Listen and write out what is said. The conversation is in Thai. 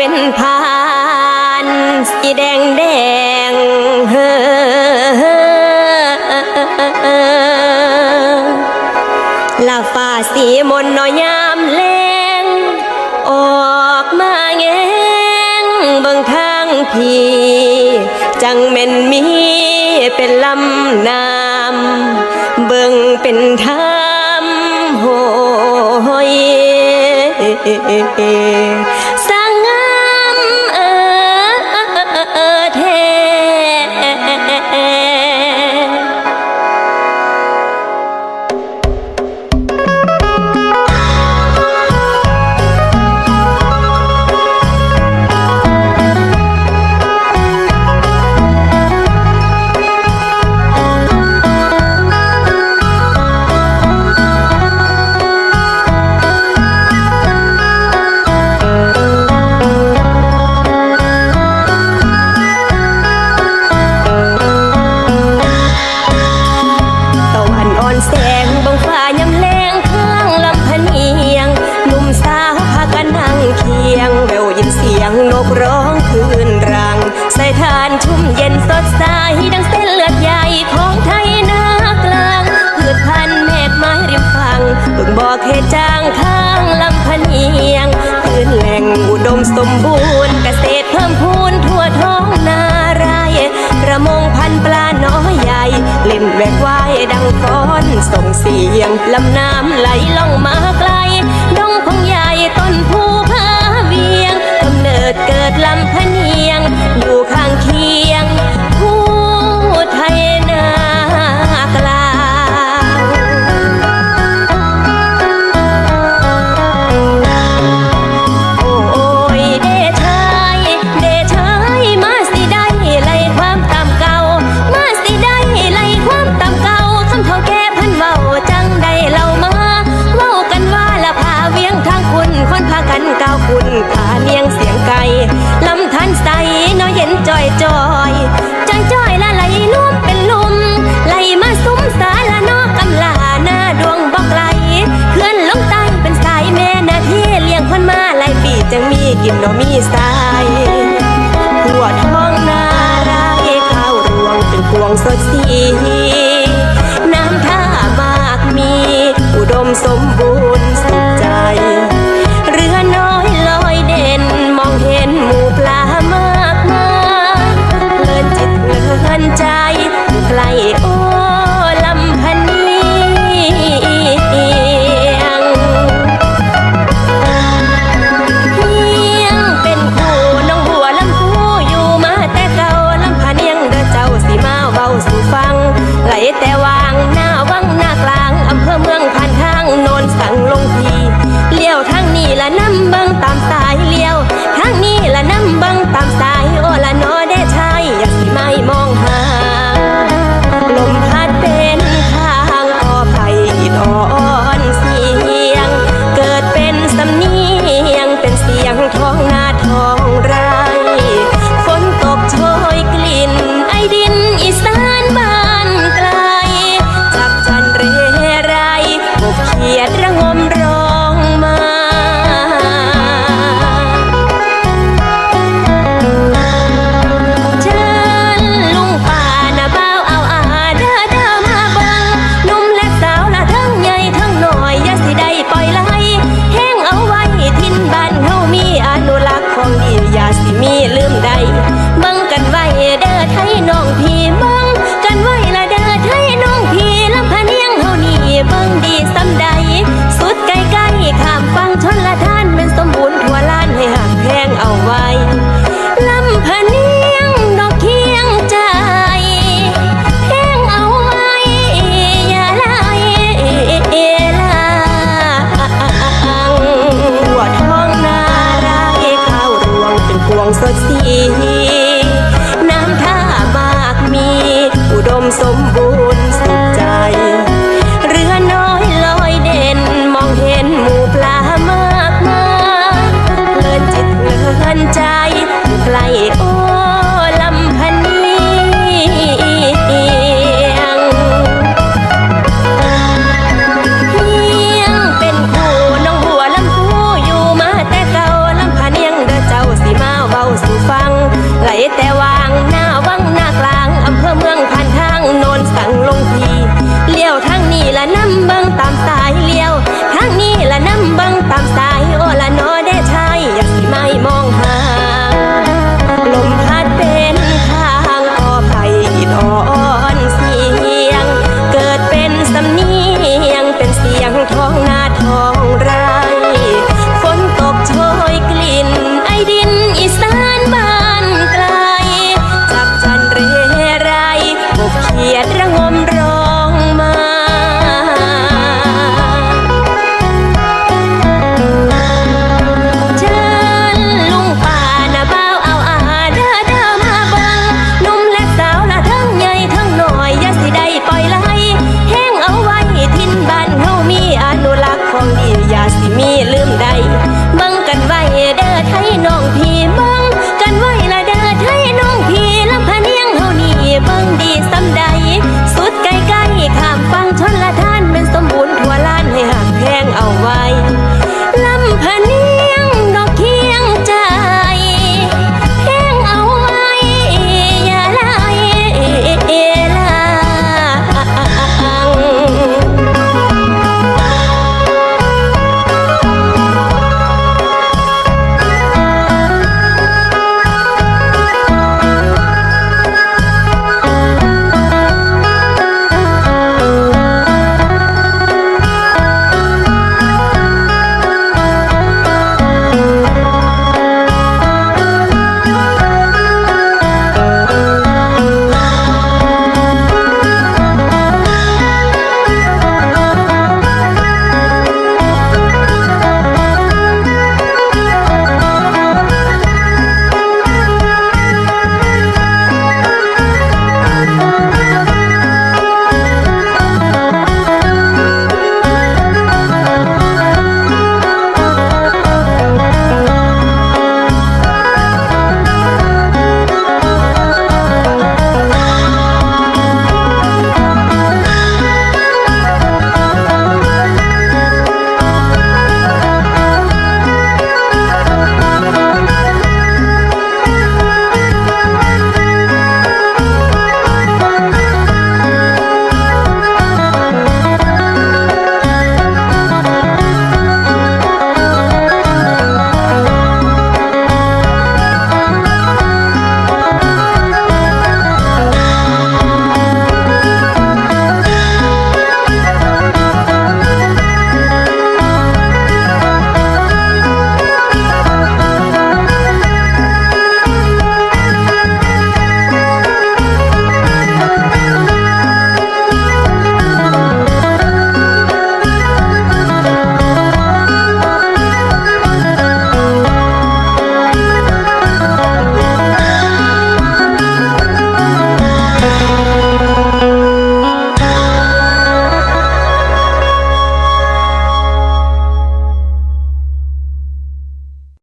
เว้นผ่านสีแดงแดงเฮลาฟ้าสีมนน้อยยามแลงออกมาแงงบิ่งทางพีจังแม่นมีเป็นลำน้ำเบิ่งเป็นธรรมโหย มสมบูรณ์เกษตรเพิ่มพูนทั่วท้องนาไรประมงพันปลาน้อยใหญ่ เล่นแวกว่ายดังฟ้อน ส่งเสียงลำน้ำไหลล่องมาไกล ดงพงใหญ่ต้นภูผาเวียงกำเนิดเกิดลำพะเนียง อยู่ข้างเคียง ดอมีสายหัวท้องนาได้ข้าวรวงเป็นพวงสดสี why